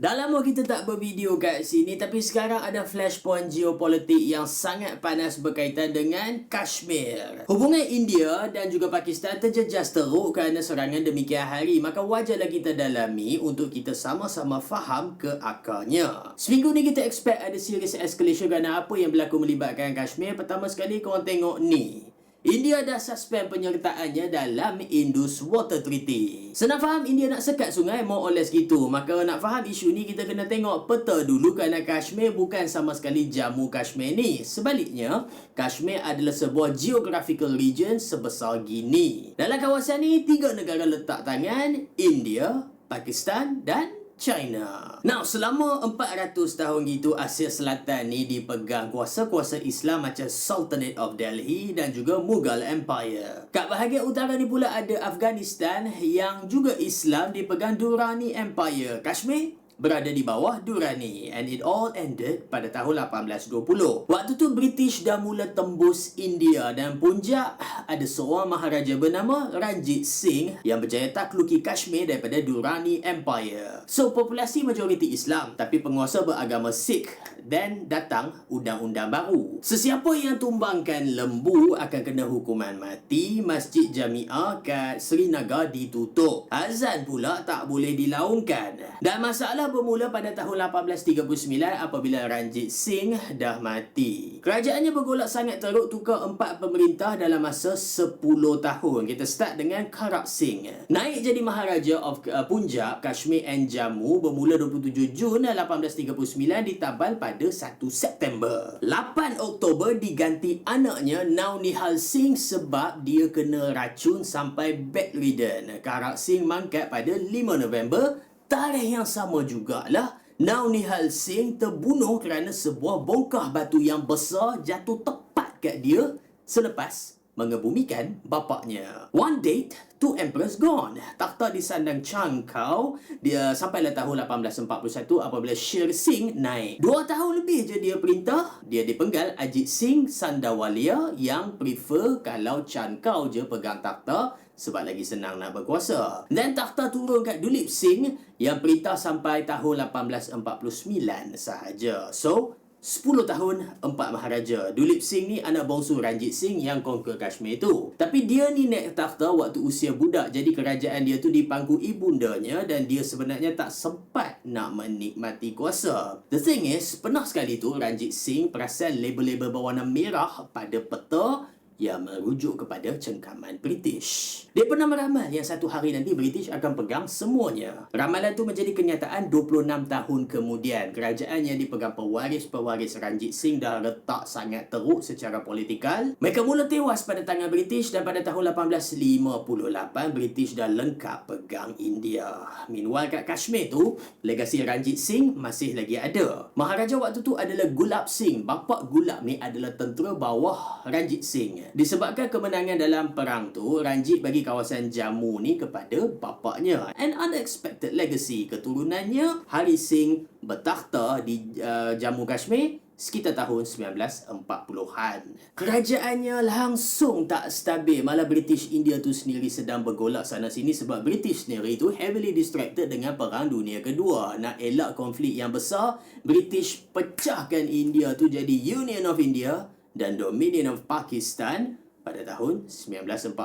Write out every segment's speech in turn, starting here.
Dah lama kita tak bervideo kat sini tapi sekarang ada flashpoint geopolitik yang sangat panas berkaitan dengan Kashmir. Hubungan India dan juga Pakistan terjejas teruk kerana serangan demikian hari maka wajarlah kita dalami untuk kita sama-sama faham ke akarnya. Seminggu ni kita expect ada serious escalation kerana apa yang berlaku melibatkan Kashmir. Pertama sekali korang tengok ni. India dah suspend penyertaannya dalam Indus Water Treaty. Senang faham India nak sekat sungai more or less gitu. Maka nak faham isu ni kita kena tengok peta dulu kerana Kashmir bukan sama sekali Jammu Kashmir ni. Sebaliknya, Kashmir adalah sebuah geographical region sebesar gini. Dalam kawasan ni, tiga negara letak tangan, India, Pakistan dan China. Now, selama 400 tahun gitu Asia Selatan ni dipegang kuasa-kuasa Islam macam Sultanate of Delhi dan juga Mughal Empire. Kat bahagian utara ni pula ada Afghanistan yang juga Islam dipegang Durrani Empire. Kashmir berada di bawah Durrani and it all ended pada tahun 1820. Waktu tu British dah mula tembus India dan Punjab ada seorang maharaja bernama Ranjit Singh yang berjaya takluki Kashmir daripada Durrani Empire. So populasi majoriti Islam tapi penguasa beragama Sikh dan datang undang-undang baru. Sesiapa yang tumbangkan lembu akan kena hukuman mati, Masjid Jamiah kat Srinagar ditutup. Azan pula tak boleh dilaungkan. Dan masalah bermula pada tahun 1839 apabila Ranjit Singh dah mati. Kerajaannya bergolak sangat teruk tukar empat pemerintah dalam masa 10 tahun. Kita start dengan Karak Singh. Naik jadi Maharaja of uh, Punjab, Kashmir and Jammu bermula 27 Jun 1839 ditabal pada 1 September. 8 Oktober diganti anaknya Now Nihal Singh sebab dia kena racun sampai bedridden. Karak Singh mangkat pada 5 November tarikh yang sama jugalah Now Nihal Singh terbunuh kerana sebuah bongkah batu yang besar jatuh tepat kat dia selepas mengebumikan bapaknya. One date, two emperors gone. Takhta disandang Chang Kau dia sampailah tahun 1841 apabila Sher Singh naik. Dua tahun lebih je dia perintah, dia dipenggal Ajit Singh Sandawalia yang prefer kalau Chan Kau je pegang takhta sebab lagi senang nak berkuasa. Dan takhta turun kat Dulip Singh yang perintah sampai tahun 1849 sahaja. So, 10 tahun, empat maharaja. Dulip Singh ni anak bongsu Ranjit Singh yang conquer Kashmir tu. Tapi dia ni naik takhta waktu usia budak. Jadi kerajaan dia tu dipangku ibundanya dan dia sebenarnya tak sempat nak menikmati kuasa. The thing is, pernah sekali tu Ranjit Singh perasan label-label berwarna merah pada peta yang merujuk kepada cengkaman British. Dia pernah meramal yang satu hari nanti British akan pegang semuanya. Ramalan itu menjadi kenyataan 26 tahun kemudian. Kerajaan yang dipegang pewaris-pewaris Ranjit Singh dah letak sangat teruk secara politikal. Mereka mula tewas pada tangan British dan pada tahun 1858 British dah lengkap pegang India. Meanwhile kat Kashmir tu, legasi Ranjit Singh masih lagi ada. Maharaja waktu tu adalah Gulab Singh. Bapa Gulab ni adalah tentera bawah Ranjit Singh. Disebabkan kemenangan dalam perang tu, Ranjit bagi kawasan Jammu ni kepada bapaknya. An unexpected legacy keturunannya, Hari Singh bertakhta di uh, Jammu Kashmir sekitar tahun 1940-an. Kerajaannya langsung tak stabil. Malah British India tu sendiri sedang bergolak sana sini sebab British sendiri tu heavily distracted dengan Perang Dunia Kedua. Nak elak konflik yang besar, British pecahkan India tu jadi Union of India dan Dominion of Pakistan pada tahun 1947.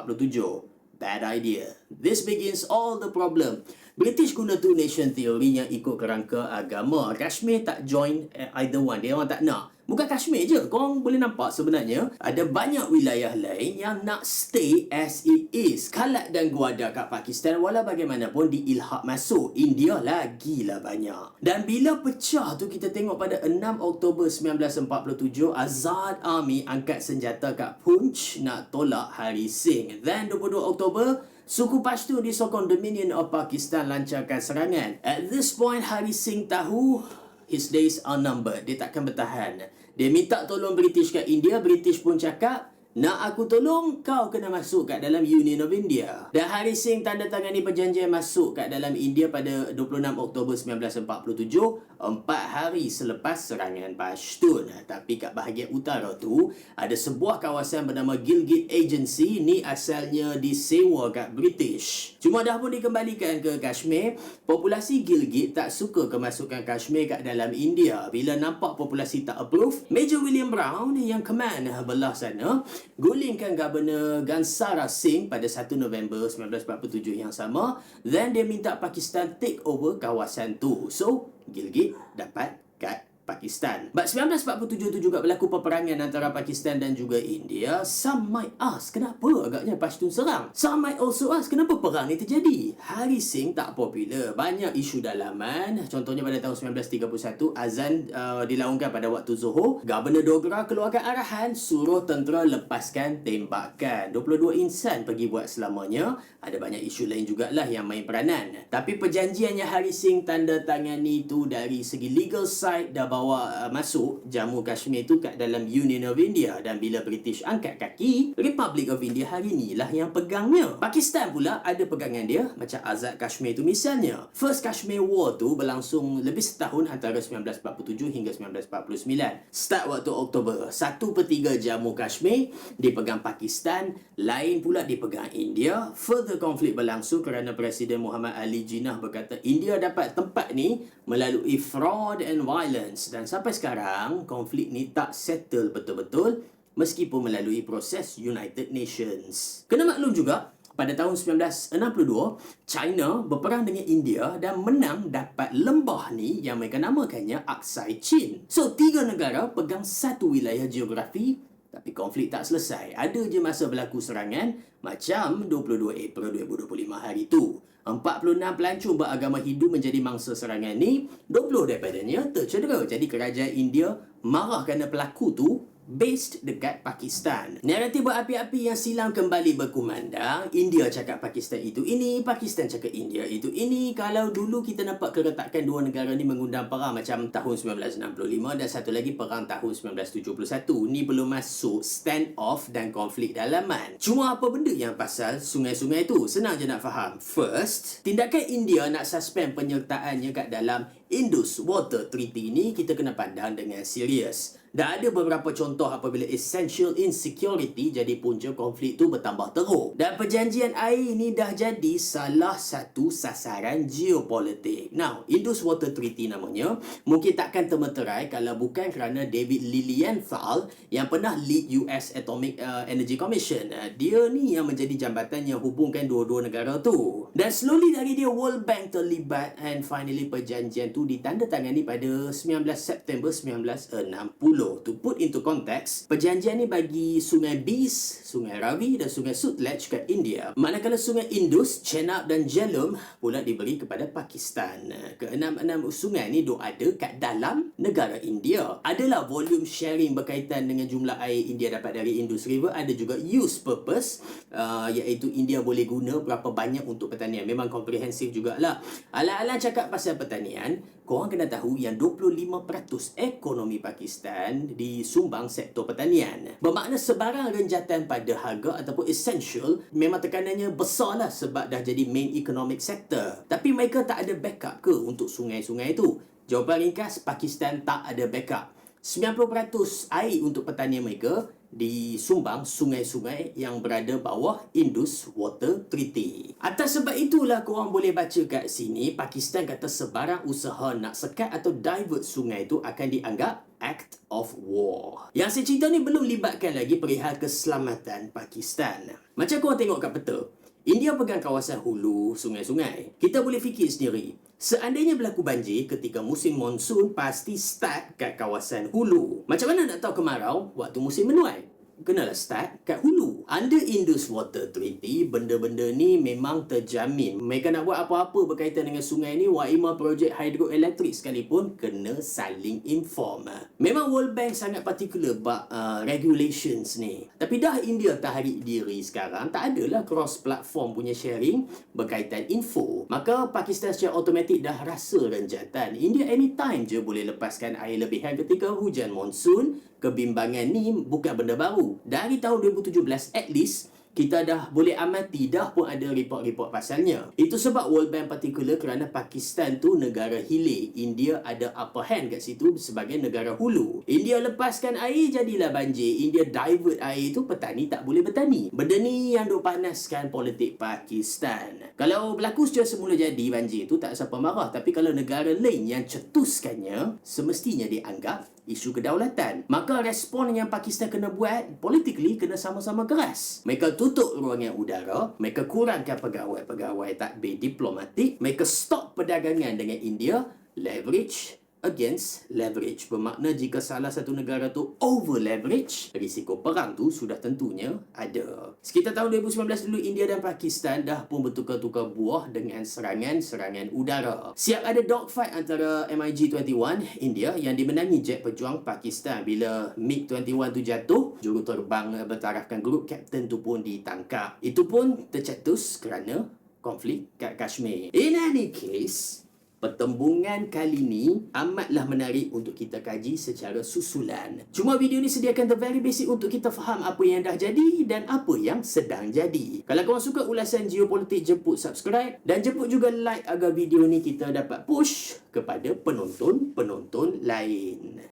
Bad idea. This begins all the problem. British guna two nation theory yang ikut kerangka agama. Kashmir tak join either one. Dia orang tak nak. Bukan Kashmir je. Korang boleh nampak sebenarnya ada banyak wilayah lain yang nak stay as it is. Kalat dan Guada kat Pakistan walau bagaimanapun diilhak masuk. India lagi lah banyak. Dan bila pecah tu kita tengok pada 6 Oktober 1947 Azad Army angkat senjata kat Punch nak tolak Hari Singh. Then 22 Oktober Suku Pashto disokong Dominion of Pakistan lancarkan serangan. At this point, Hari Singh tahu his days are numbered. Dia takkan bertahan. Dia minta tolong British kat India. British pun cakap, Nak aku tolong, kau kena masuk kat dalam Union of India. Dan Hari Singh tanda tangani perjanjian masuk kat dalam India pada 26 Oktober 1947, empat hari selepas serangan Pashtun. Tapi kat bahagian utara tu, ada sebuah kawasan bernama Gilgit Agency. Ni asalnya disewa kat British. Cuma dah pun dikembalikan ke Kashmir, populasi Gilgit tak suka kemasukan Kashmir kat dalam India. Bila nampak populasi tak approve, Major William Brown yang command belah sana, gulingkan Governor Gansara Singh pada 1 November 1947 yang sama. Then dia minta Pakistan take over kawasan tu. So, Gilgit dapat kat Pakistan. But 1947 tu juga berlaku peperangan antara Pakistan dan juga India. Some might ask, kenapa agaknya Pashtun serang? Some might also ask, kenapa perang ni terjadi? Hari Singh tak popular. Banyak isu dalaman. Contohnya pada tahun 1931, azan uh, dilaungkan pada waktu Zohor. Governor Dogra keluarkan arahan suruh tentera lepaskan tembakan. 22 insan pergi buat selamanya. Ada banyak isu lain jugalah yang main peranan. Tapi perjanjian yang Hari Singh tanda tangani tu dari segi legal side dah bawa uh, masuk Jammu Kashmir tu kat dalam Union of India. Dan bila British angkat kaki Republic of India hari ni lah yang pegangnya. Pakistan pula ada pegangan dia macam Azad Kashmir tu misalnya. First Kashmir War tu berlangsung lebih setahun antara 1947 hingga 1949 start waktu Oktober. 1 per 3 Jammu Kashmir dipegang Pakistan lain pula dipegang India. Further konflik berlangsung kerana Presiden Muhammad Ali Jinnah berkata India dapat tempat ni melalui fraud and violence dan sampai sekarang konflik ni tak settle betul-betul meskipun melalui proses United Nations. Kena maklum juga pada tahun 1962, China berperang dengan India dan menang dapat lembah ni yang mereka namakannya Aksai Chin. So, tiga negara pegang satu wilayah geografi tapi konflik tak selesai. Ada je masa berlaku serangan macam 22 April 2025 hari tu. 46 pelancong beragama Hindu menjadi mangsa serangan ni, 20 daripadanya tercedera. Jadi kerajaan India marah kerana pelaku tu based dekat Pakistan. Naratif berapi-api yang silam kembali berkumandang. India cakap Pakistan itu ini, Pakistan cakap India itu ini. Kalau dulu kita nampak keretakan dua negara ni mengundang perang macam tahun 1965 dan satu lagi perang tahun 1971. Ni belum masuk stand off dan konflik dalaman. Cuma apa benda yang pasal sungai-sungai tu? Senang je nak faham. First, tindakan India nak suspend penyertaannya kat dalam Indus Water Treaty ni kita kena pandang dengan serius. Dan ada beberapa contoh apabila essential insecurity jadi punca konflik tu bertambah teruk. Dan perjanjian air ni dah jadi salah satu sasaran geopolitik. Now, Indus Water Treaty namanya mungkin takkan termeterai kalau bukan kerana David Lilienthal yang pernah lead US Atomic uh, Energy Commission. Uh, dia ni yang menjadi jambatan yang hubungkan dua-dua negara tu. Dan slowly dari dia World Bank terlibat and finally perjanjian tu ditandatangani pada 19 September 1960. To put into context, perjanjian ni bagi sungai Bees, sungai Ravi dan sungai Sutlej ke India. Manakala sungai Indus, Chenab dan Jhelum pula diberi kepada Pakistan. Keenam-enam sungai ni duk ada kat dalam negara India. Adalah volume sharing berkaitan dengan jumlah air India dapat dari Indus River. Ada juga use purpose uh, iaitu India boleh guna berapa banyak untuk pertanian. Memang komprehensif jugalah. Ala-ala cakap pasal pertanian, korang kena tahu yang 25% ekonomi Pakistan disumbang sektor pertanian. Bermakna sebarang renjatan pada harga ataupun essential memang tekanannya besar lah sebab dah jadi main economic sector. Tapi mereka tak ada backup ke untuk sungai-sungai itu? Jawapan ringkas, Pakistan tak ada backup. 90% air untuk pertanian mereka disumbang sungai-sungai yang berada bawah Indus Water Treaty. Atas sebab itulah korang boleh baca kat sini Pakistan kata sebarang usaha nak sekat atau divert sungai itu akan dianggap act of war. Yang saya cerita ni belum libatkan lagi perihal keselamatan Pakistan. Macam korang tengok kat peta, India pegang kawasan hulu sungai-sungai. Kita boleh fikir sendiri, Seandainya berlaku banjir ketika musim monsun pasti start kat kawasan hulu. Macam mana nak tahu kemarau waktu musim menuai? Kenalah start kat hulu. Under Indus Water Treaty, benda-benda ni memang terjamin. Mereka nak buat apa-apa berkaitan dengan sungai ni, Waima projek hidroelektrik sekalipun kena saling inform. Memang World Bank sangat particular bab uh, regulations ni. Tapi dah India tarik diri sekarang, tak adalah cross-platform punya sharing berkaitan info. Maka Pakistan secara automatik dah rasa renjatan. India anytime je boleh lepaskan air lebihan ketika hujan monsun kebimbangan ni bukan benda baru. Dari tahun 2017 at least kita dah boleh amati dah pun ada report-report pasalnya. Itu sebab World Bank particular kerana Pakistan tu negara hilir. India ada upper hand kat situ sebagai negara hulu. India lepaskan air jadilah banjir. India divert air tu petani tak boleh bertani. Benda ni yang duk panaskan politik Pakistan. Kalau berlaku secara semula jadi banjir tu tak siapa marah. Tapi kalau negara lain yang cetuskannya semestinya dianggap isu kedaulatan. Maka respon yang Pakistan kena buat politically kena sama-sama keras. Mereka tutup ruangan udara, mereka kurangkan pegawai-pegawai takbir diplomatik, mereka stop perdagangan dengan India, leverage against leverage. Bermakna jika salah satu negara tu over leverage, risiko perang tu sudah tentunya ada. Sekitar tahun 2019 dulu, India dan Pakistan dah pun bertukar-tukar buah dengan serangan-serangan udara. Siap ada dogfight antara MiG-21 India yang dimenangi jet pejuang Pakistan. Bila MiG-21 tu jatuh, juru terbang bertarafkan grup kapten tu pun ditangkap. Itu pun tercetus kerana konflik kat Kashmir. In any case, Pertembungan kali ni amatlah menarik untuk kita kaji secara susulan. Cuma video ni sediakan the very basic untuk kita faham apa yang dah jadi dan apa yang sedang jadi. Kalau korang suka ulasan geopolitik, jemput subscribe dan jemput juga like agar video ni kita dapat push kepada penonton-penonton lain.